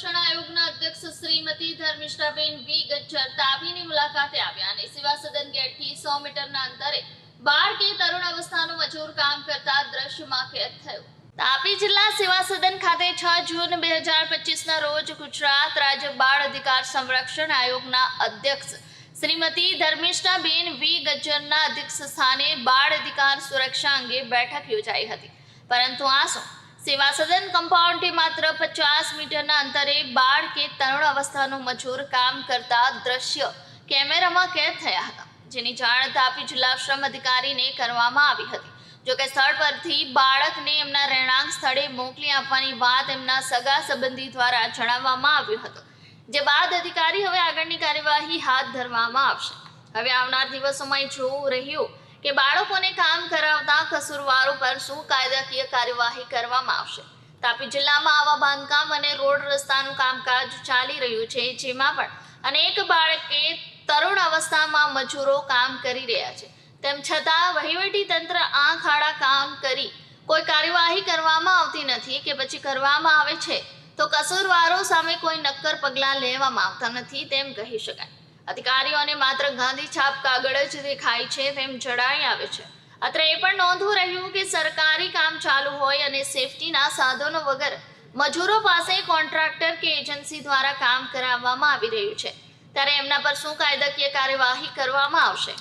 સંરક્ષણ આયોગના અધ્યક્ષ શ્રીમતી ધર્મિષ્ઠાબેન વી. ગજ્જર તાપીની મુલાકાતે આવ્યા અને સેવા સદન ગેટથી સો મીટરના અંતરે બાળ કે તરુણ અવસ્થાનું મજૂર કામ કરતા દ્રશ્યમાં કેદ થયું. તાપી જિલ્લા સેવા સદન ખાતે છ જૂન બે હજાર પચીસના રોજ ગુજરાત રાજ્ય બાળ અધિકાર સંરક્ષણ આયોગના અધ્યક્ષ શ્રીમતી ધર્મિષ્ઠાબેન વી. ગજ્જરના અધ્યક્ષ સ્થાને બાળ અધિકાર સુરક્ષા અંગે બેઠક યોજાઈ હતી. પરંતુ આ સેવા સદન કમ્પાઉન્ડથી માત્ર પચાસ મીટરના અંતરે બાળ કે તરુણ અવસ્થાનું મજૂર કામ કરતા દ્રશ્ય કેમેરામાં કેદ થયા હતા. જેની જાણ તાપી જિલ્લા શ્રમ અધિકારીને કરવામાં આવી હતી. જોકે સ્થળ પરથી બાળકને એમના રહેણાંક સ્થળે મોકલી આપવાની વાત એમના સગા સંબંધી દ્વારા જણાવવામાં આવ્યું હતું. જે બાદ અધિકારી હવે આગળની કાર્યવાહી હાથ ધરવામાં આવશે. હવે આવનાર દિવસોમાં જોવું રહ્યું કે બાળકોને કામ કરાવતા કસૂરવારો પર શું કાયદાકીય કાર્યવાહી કરવામાં આવશે? તાપી જિલ્લામાં આવા બાંધકામ અને રોડ રસ્તાનું કામકાજ ચાલી રહ્યું છે, જેમાં પણ અનેક બાળકે તરુણ અવસ્થામાં મજૂરો કામ કરી રહ્યા છે. તેમ છતાં વહીવટી તંત્ર આંખ આડા કામ કરી કોઈ કાર્યવાહી કરવામાં આવતી નથી કે પછી કરવામાં આવે છે, તો કસૂરવારો સામે કોઈ નક્કર પગલાં લેવામાં આવતા નથી તેમ કહી શકાય. અધિકારીઓને માત્ર ગાંધી છાપ કાગળ જ દેખાય છે તેમ જણાઈ આવે છે. અત્રે એ પણ નોંધવું સરકારી કામ ચાલુ હોય અને સેફટીના સાધનો વગર મજૂરો પાસે કોન્ટ્રાક્ટર કે એજન્સી દ્વારા કામ કરાવવામાં આવી રહ્યું છે. ત્યારે એમના પર શું કાયદાકીય કાર્યવાહી કરવામાં આવશે?